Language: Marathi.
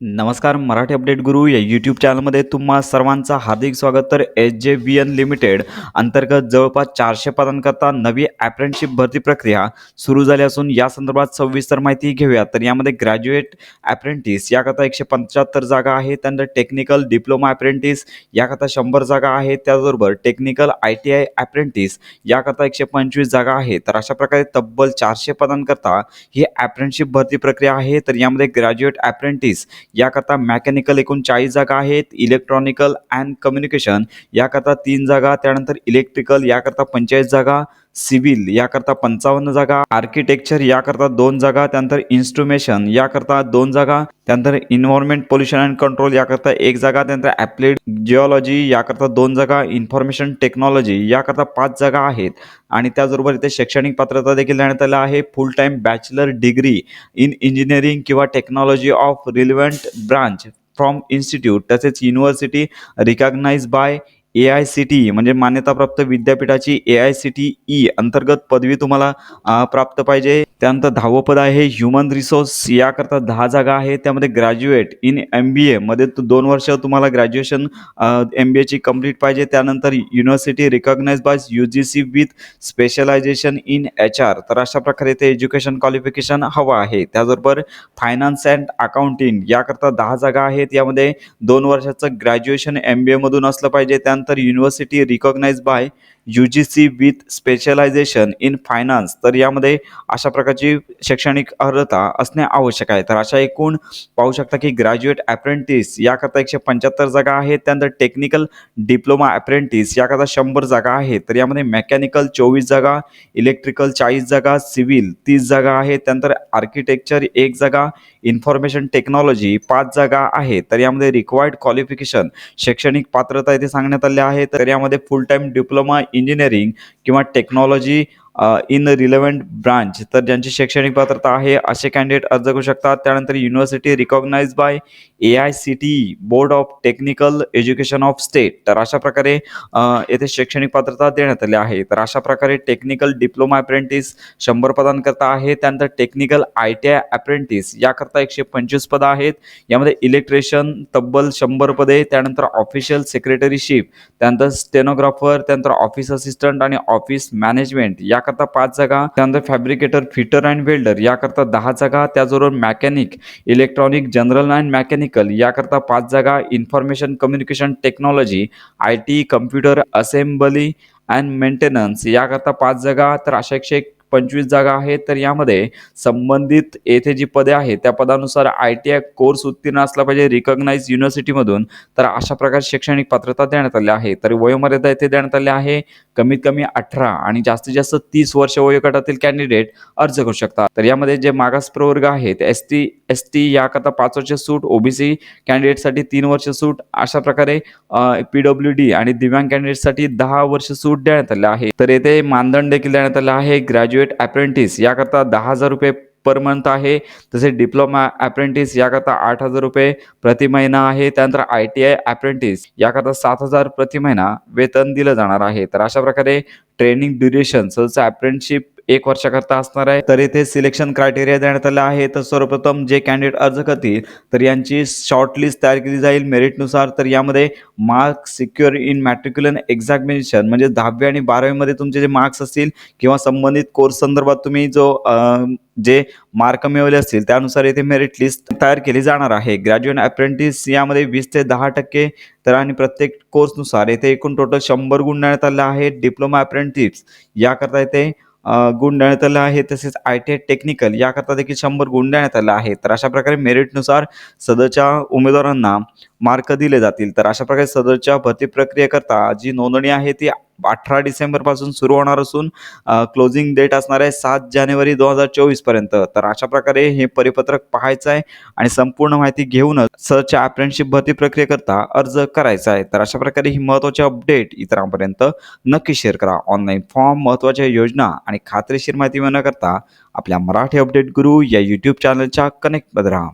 नमस्कार मराठी अपडेट गुरु या यूट्यूब चॅनलमध्ये तुम्हा सर्वांचं हार्दिक स्वागत. तर एच जे बी एन लिमिटेड अंतर्गत जवळपास चारशे पदांकरता नवी ॲप्रेंटशिप भरती प्रक्रिया सुरू झाली असून या संदर्भात सविस्तर माहिती घेऊया. तर यामध्ये ग्रॅज्युएट ॲप्रेंटिस याकरता एकशे पंच्याहत्तर जागा आहे त्यानंतर टेक्निकल डिप्लोमा ॲप्रेंटिस याकरता शंभर जागा आहे त्याचबरोबर technical I T I apprentice याकरता एकशे पंचवीस जागा आहे. तर अशा प्रकारे तब्बल चारशे पदांकरता ही ॲप्रेंटशिप भरती प्रक्रिया आहे. तर यामध्ये ग्रॅज्युएट ॲप्रेंटिस याकरता मेकॅनिकल एकूण चाळीस जागा आहेत इलेक्ट्रॉनिकल अँड कम्युनिकेशन याकरता तीन जागा त्यानंतर इलेक्ट्रिकल याकरता पंचेचाळीस जागा सिव्हिल याकरता पंचावन्न जागा. आर्किटेक्चर याकरता दोन जागा त्यानंतर इन्स्ट्रुमेशन याकरता दोन जागा त्यानंतर इन्व्हायरमेंट पोल्युशन अँड कंट्रोल याकरता एक जागा त्यानंतर ॲप्लेड जिओलॉजी याकरता दोन जागा इन्फॉर्मेशन टेक्नॉलॉजी याकरता पाच जागा आहेत. आणि त्याचबरोबर इथे शैक्षणिक पात्रता देखील देण्यात आलं आहे. Full time bachelor degree in engineering किंवा technology of relevant branch from institute तसेच university recognise by A I C T E म्हणजे मान्यताप्राप्त विद्यापीठाची A I C T E अंतर्गत पदवी तुम्हाला प्राप्त पाहिजे. त्यानंतर दहावं पद आहे ह्युमन रिसोर्स याकरता दहा जागा आहे. त्यामध्ये ग्रॅज्युएट इन एम बी एमध्ये दोन वर्ष तुम्हाला ग्रॅज्युएशन एम बी एची कंप्लीट पाहिजे. त्यानंतर university recognise by U G C with specialisation in H R तर अशा प्रकारे ते एज्युकेशन क्वालिफिकेशन हवं आहे. त्याचबरोबर फायनान्स अँड अकाउंटिंग याकरता दहा जागा आहेत. यामध्ये दोन वर्षाचं ग्रॅज्युएशन एम बी एमधून असलं पाहिजे. त्यानंतर university recognise by U G C with specialisation in finance तर यामध्ये अशा प्रकारची शैक्षणिक अर्हता असणे आवश्यक आहे. तर अशा एकूण पाहू शकता की ग्रॅज्युएट अप्रेंटिस याकरता एकशे पंच्याहत्तर जागा आहेत. त्यानंतर टेक्निकल डिप्लोमा अप्रेंटिस याकरता शंभर जागा आहेत. तर यामध्ये मेकॅनिकल चोवीस जागा इलेक्ट्रिकल चाळीस जागा सिव्हिल तीस जागा आहेत. त्यानंतर आर्किटेक्चर एक जागा इन्फॉर्मेशन टेक्नॉलॉजी पाच जागा आहे. तर यामध्ये रिक्वायर्ड क्वालिफिकेशन शैक्षणिक पात्रता इथे सांगण्यात आले आहे. तर यामध्ये फुल टाईम डिप्लोमा इंजिनिअरिंग किंवा टेक्नॉलॉजी इन रिलेव्हंट ब्रांच तर ज्यांची शैक्षणिक पात्रता आहे असे कॅन्डिडेट अर्ज करू शकतात. त्यानंतर university recognise by A I C T E board of technical education of state तर अशा प्रकारे येथे शैक्षणिक पात्रता देण्यात आली आहे. तर अशा प्रकारे टेक्निकल डिप्लोमा अप्रेंटिस शंभर पदांकरता आहे. त्यानंतर technical I T I apprentice याकरता एकशे पंचवीस पदं आहेत. यामध्ये इलेक्ट्रिशियन तब्बल शंभर पदे. त्यानंतर ऑफिशियल सेक्रेटरीशिप त्यानंतर स्टेनोग्राफर त्यानंतर ऑफिस असिस्टंट आणि ऑफिस मॅनेजमेंट या याकरता पाच जागा त्यानंतर फॅब्रिकेटर फिटर अँड वेल्डर याकरता दहा जागा त्याचबरोबर mechanic electronic general and mechanical याकरता पाच जागा information communication technology I T computer assembly and maintenance याकरता पाच जागा. तर अशा एकशे पंचवीस जागा आहेत तर यामध्ये संबंधित येथे जी पदे आहेत त्या पदानुसार आय टी आय कोर्स उत्तीर्ण असला पाहिजे रिकॉग्नाइज युनिव्हर्सिटीमधून तर अशा प्रकारे शैक्षणिक पात्रता देण्यात आली आहे. तर वयोमर्यादा येथे देण्यात आली आहे. कमीत कमी अठरा आणि जास्तीत जास्त तीस वर्ष वयोगटातील कॅन्डिडेट अर्ज करू शकतात. तर यामध्ये जे मागास प्रवर्ग आहेत एस टी एस टी याकरता पाच वर्ष सूट ओबीसी कॅन्डिडेटसाठी तीन वर्ष सूट अशा प्रकारे पीडब्ल्यू डी आणि दिव्यांग कॅन्डिडेटसाठी दहा वर्ष सूट देण्यात आली आहे. तर येथे मानदंड देखील देण्यात आले आहे. ग्रॅज्युएट अप्रेंटिस याकरता दहा हजार रुपये पर मंथ आहे. तसेच डिप्लोमा अप्रेंटिस याकरता आठ हजार रुपये प्रति महिना आहे. त्यानंतर आय टी आय अप्रेंटिस याकरता सात हजार प्रति महिना वेतन दिलं जाणार आहे. तर अशा प्रकारे ट्रेनिंग ड्युरेशन सहसा अप्रेंटशिप एक वर्षाकरता असणार आहे. तर इथे सिलेक्शन क्रायटेरिया देण्यात आला आहे तर सर्वप्रथम जे कॅन्डिडेट अर्ज करतील तर यांची शॉर्ट लिस्ट तयार केली जाईल. मेरिटनुसार तर यामध्ये marks secure in matriculation examination म्हणजे दहावी आणि बारावीमध्ये तुमचे जे मार्क्स असतील किंवा संबंधित कोर्स संदर्भात तुम्ही जो जे मार्क मिळवले असतील त्यानुसार येथे मेरिट लिस्ट तयार केली जाणार आहे. ग्रॅज्युएट अप्रेंटिस यामध्ये वीस ते दहा टक्के तर आणि प्रत्येक कोर्सनुसार येथे एकूण टोटल शंभर गुण देण्यात आले आहेत. डिप्लोमा अप्रेंटिस याकरता येथे गुंडाळण्यात आलं आहे तसेच आय टी आय टेक्निकल याकरता देखील शंभर गुंडाळण्यात आलं आहे. तर अशा प्रकारे मेरिटनुसार सदरच्या उमेदवारांना मार्क दिले जातील. तर अशा प्रकारे सदरच्या भरती प्रक्रियेकरता जी नोंदणी आहे ती अठरा डिसेंबरपासून सुरू होणार असून क्लोजिंग डेट असणार आहे सात जानेवारी दोन हजार चोवीसपर्यंत तर अशा प्रकारे हे परिपत्रक पाहायचं आहे आणि संपूर्ण माहिती घेऊनच सरच्या अप्रेंटशिप भरती प्रक्रियेकरता अर्ज करायचा आहे. तर अशा प्रकारे ही महत्त्वाची अपडेट इतरांपर्यंत नक्की शेअर करा. ऑनलाईन फॉर्म महत्त्वाच्या योजना आणि खात्रीशीर माहिती मिळवण्याकरता आपल्या मराठी अपडेट गुरु या यूट्यूब चॅनलच्या कनेक्टमध्ये राहा.